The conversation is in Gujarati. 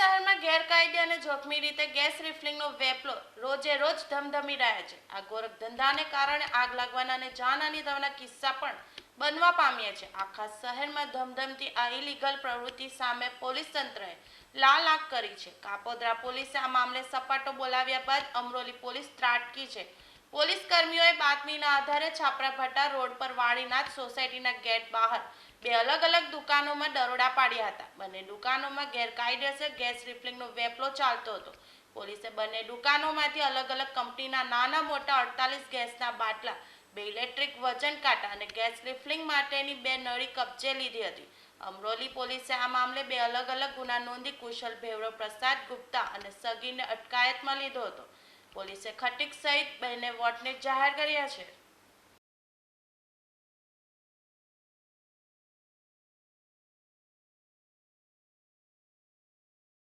ગેરકાયદે અને જોખમી રીતે ગેસ રિફિલિંગનો વેપલો રોજે રોજ ધમધમી રહ્યા છે. આ ગોરખ ધંધાને કારણે આગ લાગવાના અને જાનહાની થવાના કિસ્સા પણ બનવા પામ્યા છે. આખા શહેરમાં ધમધમતી આ ઇલીગલ પ્રવૃત્તિ સામે પોલીસ તંત્રએ લાલ આગ કરી છે. કાપોદ્રા પોલીસે આ મામલે સપાટો બોલાવ્યા બાદ અમરોલી પોલીસ ત્રાટકી છે. પોલીસ કર્મીઓએ બાતમીના આધારે છાપરા ભટ્ટા રોડ પર વાણીનાથ સોસાયટીના ગેટ બહાર બે અલગ અલગ દુકાનોમાં દરોડા પાડ્યા હતા. બંને દુકાનોમાં ગેરકાયદેસર ગેસ રિફિલિંગનો વેપલો ચાલતો હતો. પોલીસે બંને દુકાનોમાંથી અલગ અલગ કંપનીના નાના મોટા અડતાલીસ ગેસના બાટલા, બે ઇલેક્ટ્રિક વજન કાંટા અને ગેસ રિફિલિંગ માટેની બે નળી કબજે લીધી હતી. અમરોલી પોલીસે આ મામલે બે અલગ અલગ ગુના નોંધી કુશલ ભેવરો પ્રસાદ ગુપ્તા અને સગીરને અટકાયતમાં લીધો હતો. પોલીસે ખટીક સહિત બંને વોટને જાહેર કર્યા છે.